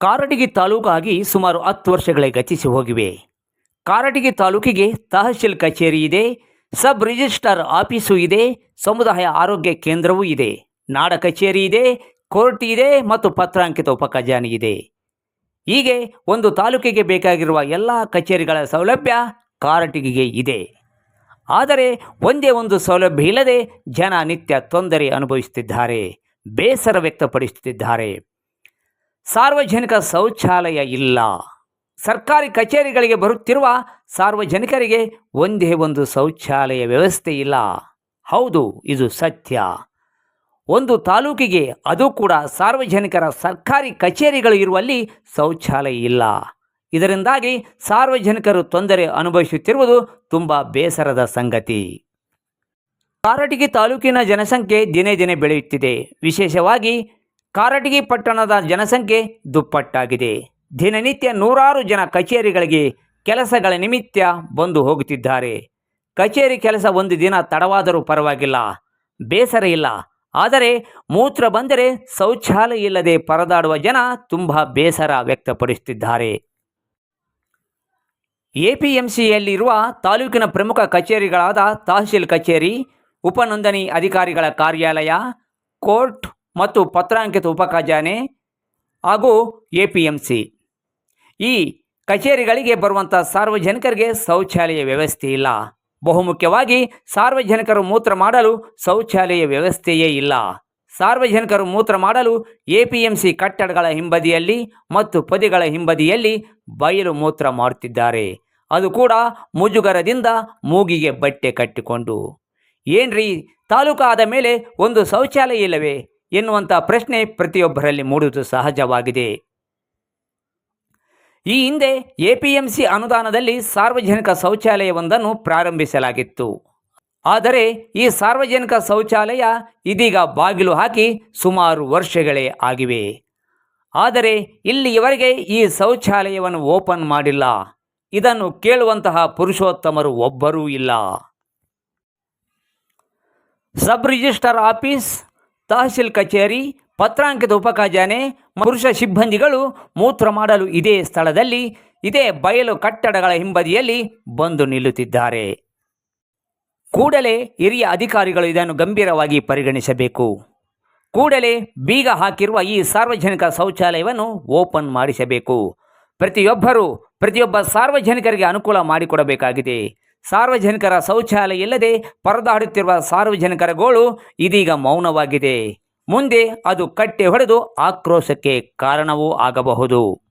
ಕಾರಟಗಿ ತಾಲೂಕಾಗಿ ಸುಮಾರು ಹತ್ತು ವರ್ಷಗಳೇ ಗತಿಸಿ ಹೋಗಿವೆ. ಕಾರಟಗಿ ತಾಲೂಕಿಗೆ ತಹಶೀಲ್ ಕಚೇರಿ ಇದೆ, ಸಬ್ ರಿಜಿಸ್ಟ್ರಾರ್ ಆಫೀಸು ಇದೆ, ಸಮುದಾಯ ಆರೋಗ್ಯ ಕೇಂದ್ರವೂ ಇದೆ. ನಾಡ ಕಚೇರಿ ಇದೆ, ಕೋರ್ಟ್ ಇದೆ ಮತ್ತು ಪತ್ರಾಂಕಿತ ಉಪಖಜಾನೆ ಇದೆ. ಹೀಗೆ ಒಂದು ತಾಲೂಕಿಗೆ ಬೇಕಾಗಿರುವ ಎಲ್ಲ ಕಚೇರಿಗಳ ಸೌಲಭ್ಯ ಕಾರಟಗಿಗೆ ಇದೆ. ಆದರೆ ಒಂದೇ ಒಂದು ಸೌಲಭ್ಯ ಇಲ್ಲದೆ ಜನ ನಿತ್ಯ ತೊಂದರೆ ಅನುಭವಿಸುತ್ತಿದ್ದಾರೆ, ಬೇಸರ ವ್ಯಕ್ತಪಡಿಸುತ್ತಿದ್ದಾರೆ. ಸಾರ್ವಜನಿಕ ಶೌಚಾಲಯ ಇಲ್ಲ. ಸರ್ಕಾರಿ ಕಚೇರಿಗಳಿಗೆ ಬರುತ್ತಿರುವ ಸಾರ್ವಜನಿಕರಿಗೆ ಒಂದೇ ಒಂದು ಶೌಚಾಲಯ ವ್ಯವಸ್ಥೆ ಇಲ್ಲ. ಹೌದು, ಇದು ಸತ್ಯ. ಒಂದು ತಾಲೂಕಿಗೆ ಅದು ಕೂಡ ಸಾರ್ವಜನಿಕರ ಸರ್ಕಾರಿ ಕಚೇರಿಗಳು ಇರುವಲ್ಲಿ ಶೌಚಾಲಯ ಇಲ್ಲ. ಇದರಿಂದಾಗಿ ಸಾರ್ವಜನಿಕರು ತೊಂದರೆ ಅನುಭವಿಸುತ್ತಿರುವುದು ತುಂಬ ಬೇಸರದ ಸಂಗತಿ. ಕಾರಟಗಿ ತಾಲೂಕಿನ ಜನಸಂಖ್ಯೆ ದಿನೇ ದಿನೇ ಬೆಳೆಯುತ್ತಿದೆ. ವಿಶೇಷವಾಗಿ ಕಾರಟಗಿ ಪಟ್ಟಣದ ಜನಸಂಖ್ಯೆ ದುಪ್ಪಟ್ಟಾಗಿದೆ. ದಿನನಿತ್ಯ ನೂರಾರು ಜನ ಕಚೇರಿಗಳಿಗೆ ಕೆಲಸಗಳ ನಿಮಿತ್ತ ಬಂದು ಹೋಗುತ್ತಿದ್ದಾರೆ. ಕಚೇರಿ ಕೆಲಸ ಒಂದು ದಿನ ತಡವಾದರೂ ಪರವಾಗಿಲ್ಲ. ಬೇಸರ ಇಲ್ಲ. ಆದರೆ ಮೂತ್ರ ಬಂದರೆ ಶೌಚಾಲಯ ಇಲ್ಲದೆ ಪರದಾಡುವ ಜನ ತುಂಬ ಬೇಸರ ವ್ಯಕ್ತಪಡಿಸುತ್ತಿದ್ದಾರೆ. ಎಪಿಎಂಸಿಯಲ್ಲಿರುವ ತಾಲೂಕಿನ ಪ್ರಮುಖ ಕಚೇರಿಗಳಾದ ತಹಶೀಲ್ ಕಚೇರಿ, ಉಪನೋಂದಣಿ ಅಧಿಕಾರಿಗಳ ಕಾರ್ಯಾಲಯ, ಕೋರ್ಟ್ ಮತ್ತು ಪತ್ರಾಂಕಿತ ಉಪಖಜಾನೆ ಹಾಗೂ ಎ ಪಿ ಎಂ ಸಿ. ಈ ಕಚೇರಿಗಳಿಗೆ ಬರುವಂಥ ಸಾರ್ವಜನಿಕರಿಗೆ ಶೌಚಾಲಯ ವ್ಯವಸ್ಥೆ ಇಲ್ಲ. ಬಹುಮುಖ್ಯವಾಗಿ ಸಾರ್ವಜನಿಕರು ಮೂತ್ರ ಮಾಡಲು ಶೌಚಾಲಯ ವ್ಯವಸ್ಥೆಯೇ ಇಲ್ಲ. ಸಾರ್ವಜನಿಕರು ಮೂತ್ರ ಮಾಡಲು ಎ ಪಿ ಎಂ ಸಿ ಕಟ್ಟಡಗಳ ಹಿಂಬದಿಯಲ್ಲಿ ಮತ್ತು ಪದಿಗಳ ಹಿಂಬದಿಯಲ್ಲಿ ಬಯಲು ಮೂತ್ರ ಮಾಡುತ್ತಿದ್ದಾರೆ ಅದು ಕೂಡ ಮುಜುಗರದಿಂದ ಮೂಗಿಗೆ ಬಟ್ಟೆ ಕಟ್ಟಿಕೊಂಡು. ಏನ್ರಿ ತಾಲೂಕು ಮೇಲೆ ಒಂದು ಶೌಚಾಲಯ ಇಲ್ಲವೇ? ಎನ್ನುವಂಥ ಪ್ರಶ್ನೆ ಪ್ರತಿಯೊಬ್ಬರಲ್ಲಿ ಮೂಡುವುದು ಸಹಜವಾಗಿದೆ. ಈ ಹಿಂದೆ ಎಪಿಎಂಸಿ ಅನುದಾನದಲ್ಲಿ ಸಾರ್ವಜನಿಕ ಶೌಚಾಲಯವೊಂದನ್ನು ಪ್ರಾರಂಭಿಸಲಾಗಿತ್ತು. ಆದರೆ ಈ ಸಾರ್ವಜನಿಕ ಶೌಚಾಲಯ ಇದೀಗ ಬಾಗಿಲು ಹಾಕಿ ಸುಮಾರು ವರ್ಷಗಳೇ ಆಗಿವೆ. ಆದರೆ ಇಲ್ಲಿಯವರೆಗೆ ಈ ಶೌಚಾಲಯವನ್ನು ಓಪನ್ ಮಾಡಿಲ್ಲ. ಇದನ್ನು ಕೇಳುವಂತಹ ಪುರುಷೋತ್ತಮರು ಒಬ್ಬರೂ ಇಲ್ಲ. ಸಬ್ ರಿಜಿಸ್ಟರ್ ಆಫೀಸ್ ತಹಶೀಲ್ ಕಚೇರಿ ಪತ್ರಾಂಕಿತ ಉಪಖಜಾನೆ, ಪುರುಷ ಸಿಬ್ಬಂದಿಗಳು ಮೂತ್ರ ಮಾಡಲು ಇದೇ ಸ್ಥಳದಲ್ಲಿ, ಇದೇ ಬಯಲು ಕಟ್ಟಡಗಳ ಹಿಂಬದಿಯಲ್ಲಿ ಬಂದು ನಿಲ್ಲುತ್ತಿದ್ದಾರೆ. ಕೂಡಲೇ ಹಿರಿಯ ಅಧಿಕಾರಿಗಳು ಇದನ್ನು ಗಂಭೀರವಾಗಿ ಪರಿಗಣಿಸಬೇಕು. ಕೂಡಲೇ ಬೀಗ ಹಾಕಿರುವ ಈ ಸಾರ್ವಜನಿಕ ಶೌಚಾಲಯವನ್ನು ಓಪನ್ ಮಾಡಿಸಬೇಕು. ಪ್ರತಿಯೊಬ್ಬರು ಪ್ರತಿಯೊಬ್ಬ ಸಾರ್ವಜನಿಕರಿಗೆ ಅನುಕೂಲ ಮಾಡಿಕೊಡಬೇಕಾಗಿದೆ. ಸಾರ್ವಜನಿಕರ ಶೌಚಾಲಯ ಇಲ್ಲದೆ ಪರದಾಡುತ್ತಿರುವ ಸಾರ್ವಜನಿಕರ ಗೋಳು ಇದೀಗ ಮೌನವಾಗಿದೆ. ಮುಂದೆ ಅದು ಕಟ್ಟೆ ಹೊಡೆದು ಆಕ್ರೋಶಕ್ಕೆ ಕಾರಣವೂ ಆಗಬಹುದು.